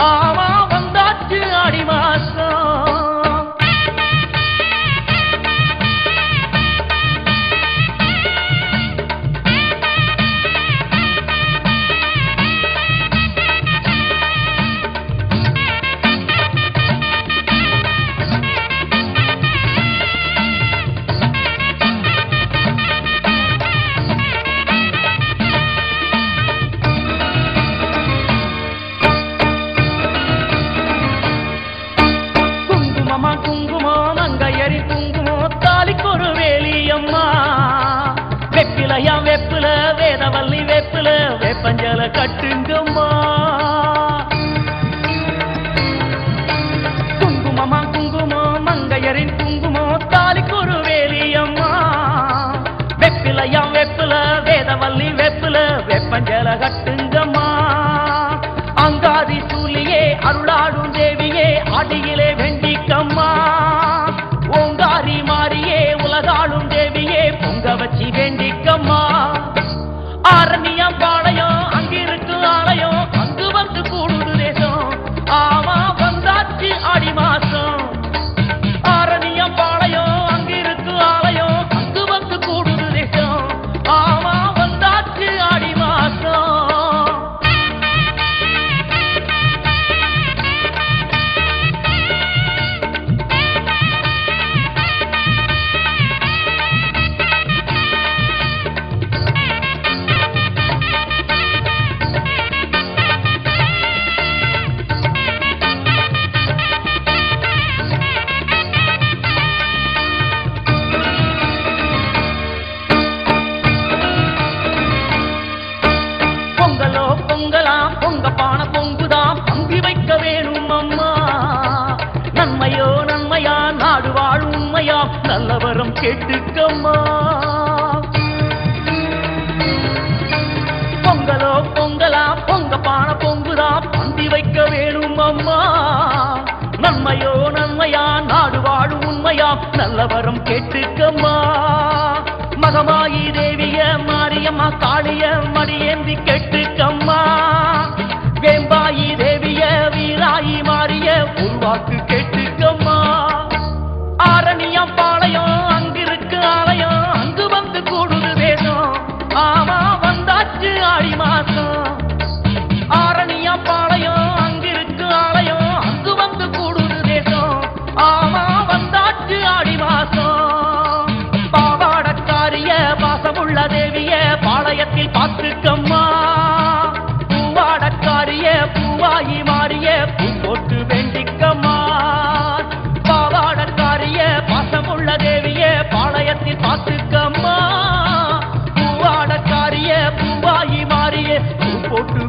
are. கட்டுங்கம்மா. குங்குமமா குங்குமம் மங்கையரின் குங்குமம் தாலி குருவேலியம்மா வெப்பிலையாம் வெப்பில வேதவல்லி வெப்பில வெப்பஞ்சல கட்டுங்கம்மா. அங்காதி சூலியே அருளாடும் தேவியே அடியிலே கெட்டுக்கம்மா. பொங்கலோ பொங்கலா பொங்க பான பொங்குதா பந்தி வைக்க வேணும் அம்மா நன்மையோ நன்மையா நாடு வாடு உண்மையா நல்லவரம் கேட்டுக்கம்மா. மகமாயி தேவிய மாரியம்மா காளிய மடியேந்தி கெட்டுக்கம்மா. கண்ணில் பார்த்துக்கம்மா பூவாடக்காரிய பூவாயி மாறிய பூங்கோட்டு வேண்டிக்கம்மா. பாவாடக்காரிய பாசமுள்ள தேவிய பாளையத்தில் பார்த்துக்கம்மா பூவாடக்காரிய பூவாயி மாறிய பூங்கோட்டு